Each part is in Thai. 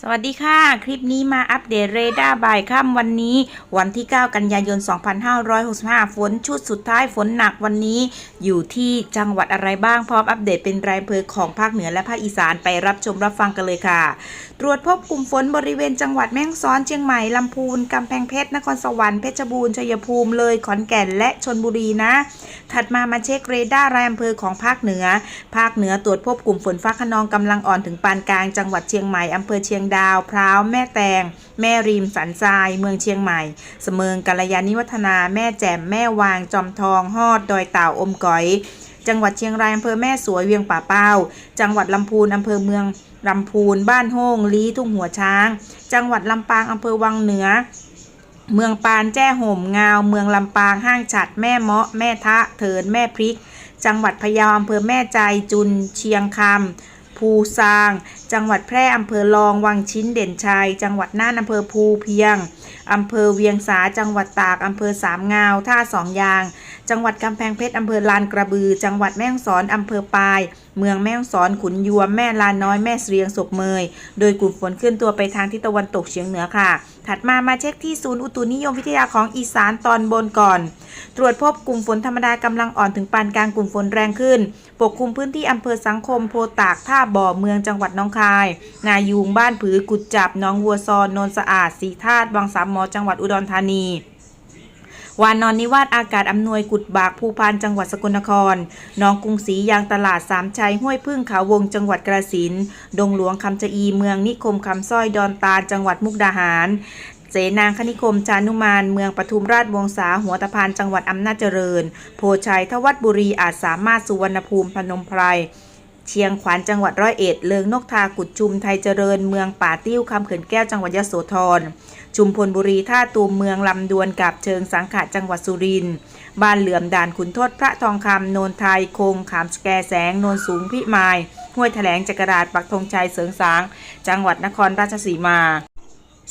สวัสดีค่ะ คลิปนี้มาอัปเดตเรดาร์บ่ายค่ำวันนี้ วันที่ 9 กันยายน 2565 ฝนชุดสุดท้ายฝนหนักวันนี้ อยู่ที่จังหวัดอะไรบ้างพร้อมอัปเดตเป็นรายอำเภอของภาคเหนือและภาคอีสานไปรับชมรับฟังกันเลยค่ะ ตรวจพบกลุ่มฝนบริเวณจังหวัดแม่ฮ่องสอนเชียงใหม่ลำพูนกำแพงเพชรนครสวรรค์เพชรบูรณ์ชัยภูมิเลยขอนแก่นและชนบุรีนะ ถัดมามาเช็คเรดาร์รายอำเภอของภาคเหนือ ภาคเหนือตรวจพบกลุ่มฝนฟ้าขนองกำลังอ่อนถึงปานกลางจังหวัดเชียงใหม่อำเภอเชียียงดาว พร้าว แม่แตง แม่ริม สันทราย เมืองเชียงใหม่ เสมิงกัลยาณิวัฒนา แม่แจ่ม แม่วาง จอมทอง ฮอด ดอยเต่า อมก๋อย จังหวัดเชียงรายอำเภอแม่สวย เวียงป่าเป้า จังหวัดลำพูนอำเภอเมืองลำพูน บ้านโฮงลีทุ่งหัวช้าง จังหวัดลำปางอำเภอวังเหนือเมืองปานแจ้ห่มงาว เมืองลำปางห้างฉัด แม่เมาะ แม่ทะ เถิน แม่พริก จังหวัดพะเยาอำเภอแม่ใจ จุน เชียงคำ ภูซาง จังหวัดแพร่อำเภอลองวังชิ้นเด่นชัย จังหวัดน่านอำเภอภูเพียงอำเภอเวียงสาจังหวัดตากอำเภอสามงาว ท่าสองยาง จังหวัดกำแพงเพชรอำเภอลานกระบือ จังหวัดแม่ฮ่องสอนอำเภอปาย เมืองแม่ฮ่องสอนขุนยวมแม่ลานน้อยแม่เสรียงศพเมย โดยกลุ่มฝนเคลื่อนตัวไปทางทิศตะวันตกเฉียงเหนือค่ะ ถัดมามาเช็คที่ศูนย์อุตุนิยมวิทยาของอีสานตอนบนก่อน ตรวจพบกลุ่มฝนธรรมดากำลังอ่อนถึงปานกลางกลุ่มฝนแรงขึ้น ปกคลุมพื้นที่อำเภอสังคมโพตากท่าบ่อเมืองจังหวัดน้องคาย นายูงบ้านผือกุดจับน้องวัวซอนนนสะอาดสีธาตุวังสามหมอจังหวัดอุดรธานี วานนอนนิวาสอากาศอำนวยกุดบากภูพานจังหวัดสกลนครน้องกรุงศรียางตลาดสามชัยห้วยพึ่งเขาวงจังหวัดกระสินดงหลวงคำชะอีเมืองนิคมคำสร้อยดอนตาจังหวัดมุกดาหารเสนางคณิคมชานุมาน เมืองปทุมราชวงศาหัวตะพานจังหวัดอำนาจเจริญ โพชัยทวัดบุรีอาจสามารถสุวรรณภูมิพนมไพร เชียงขวัญจังหวัดร้อยเอ็ด เลิงนกทากุดชุมไทยเจริญ เมืองป่าติ้วคำเขินแก้วจังหวัดยโสธร ชุมพลบุรีท่าตูมเมืองลำดวนกับเชิงสังขะจังหวัดสุรินทร์ บ้านเหลื่อมด่านขุนทดพระทองคำโนนไทยคงขามสแกแสงโนนสูงพิมายห้วยแถลงจักราดปักธงชัยเสริงสาง จังหวัดนครราชสีมา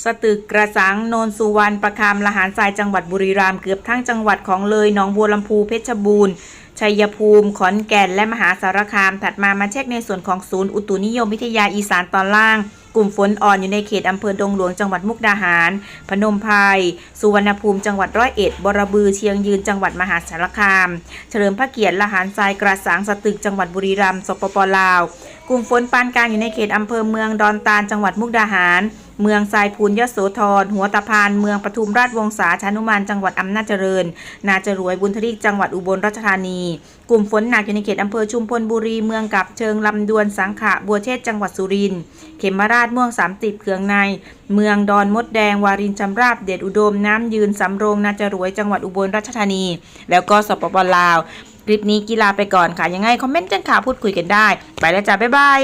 สตึกกระสังโนนสุวรรณประคามละหารทรายจังหวัดบุรีรัมย์เกือบทั้งจังหวัดของเลยหนองบัวลำพูเพชรบูรณ์ ชัยภูมิ ขอนแก่น และมหาสารคาม ถัดมามาเช็คในส่วนของศูนย์อุตุนิยมวิทยาอีสานตอนล่าง กลุ่มฝนอ่อนอยู่ในเขตอำเภอดงหลวงจังหวัดมุกดาหาร พนมไพรสุวรรณภูมิจังหวัดร้อยเอ็ด บรบือเชียงยืนจังหวัดมหาสารคาม เฉลิมพระเกียรติละหารทรายกระสังสตึกจังหวัดบุรีรัมย์สปปลาว กลุ่มฝนปานกลางอยู่ในเขตอำเภอเมืองดอนตาลจังหวัดมุกดาหาร เมืองทรายพูนยโสธร หัวตะพาน เมืองปทุมราชวงศาชานุมาน จังหวัดอำนาจเจริญ นาจรวย บุญทริกจังหวัดอุบลราชธานี กลุ่มฝนหนักอยู่ในเขตอำเภอชุมพลบุรี เมืองกับเชิงลำดวน สังขะ บัวเชษจังหวัดสุรินทร์ เขมราช ม่วงสามติบเขืองใน เมืองดอนมดแดง วารินชำราบ เดชอุดม น้ำยืน สำโรง นาจรวย จังหวัดอุบลราชธานี แล้วก็สปปลาว คลิปนี้กีฬาไปก่อนค่ะ ยังไงคอมเมนต์กันค่ะพูดคุยกันได้ ไปแล้วจ้าบ๊ายบาย